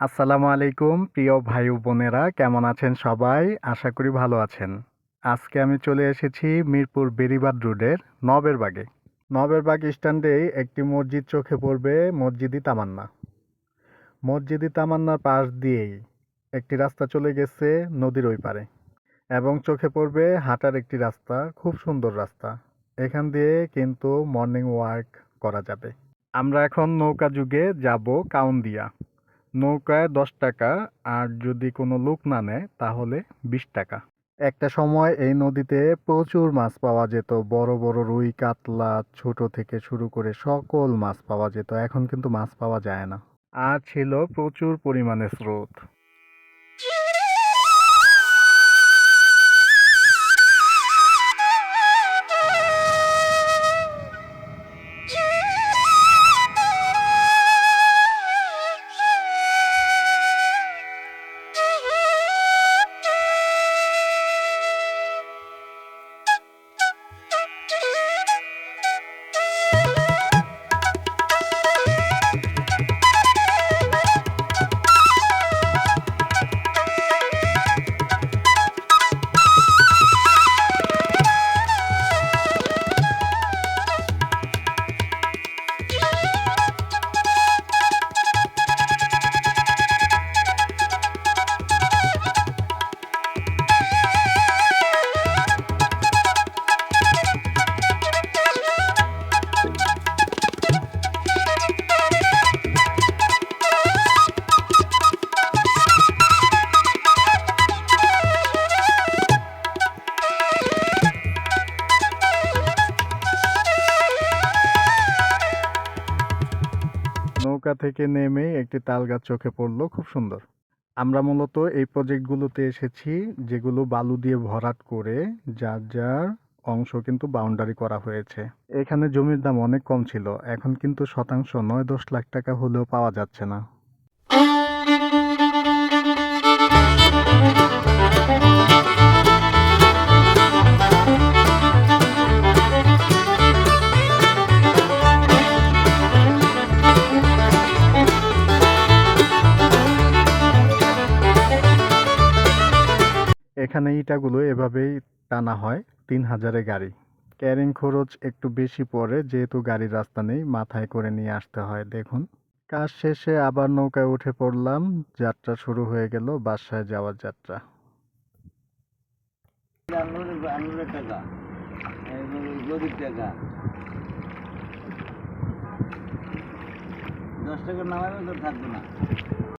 আসসালামু আলাইকুম, প্রিয় ভাই বোনেরা, কেমন আছেন সবাই? আশা করি ভালো আছেন। আজকে আমি চলে এসেছি মিরপুর বেরিবাদ রোডের নবের বাগে। নবের বাগ স্ট্যান্ডেই একটি মসজিদ চোখে পড়বে মসজিদি তামান্না। মসজিদি তামান্নার পাশ দিয়েই একটি রাস্তা চলে গেছে নদীর ওই পারে। এবং চোখে পড়বে হাঁটার একটি রাস্তা, খুব সুন্দর রাস্তা। এখান দিয়ে কিন্তু মর্নিং ওয়াক করা যাবে। আমরা এখন নৌকা যুগে যাব কাউন্দিয়া। নৌকায় দশ টাকা, আর যদি কোনো লোক না নেয়, তাহলে বিশ টাকা। একটা সময় এই নদীতে প্রচুর মাছ পাওয়া যেত, বড় বড় রুই, কাতলা, ছোট থেকে শুরু করে সকল মাছ পাওয়া যেত। এখন কিন্তু মাছ পাওয়া যায় না। আর ছিল প্রচুর পরিমাণে স্রোত। নৌকা থেকে নেমে একটি তাল গাছ চোখে পড়ল, খুব সুন্দর। আমরা মূলত এই প্রজেক্টগুলোতে এসেছি, যেগুলো বালু দিয়ে ভরাট করে যার যার অংশ কিন্তু বাউন্ডারি করা হয়েছে। এখানে জমির দাম অনেক কম ছিল, এখন কিন্তু শতাংশ নয়, দশ লাখ টাকা হলেও পাওয়া যাচ্ছে না। এখানে ইটাগুলো এভাবেই টানা হয়, তিন হাজারে গাড়ি। ক্যারিং খরচ একটু বেশি পড়ে, যেহেতু গাড়ির রাস্তা নেই, মাথায় করে নিয়ে আসতে হয়, দেখুন। কাজ শেষে আবার নৌকায় উঠে পড়লাম, যাত্রা শুরু হয়ে গেল, বাসায় যাওয়ার যাত্রা। দশ টাকা নামাবে তো থাকবে না।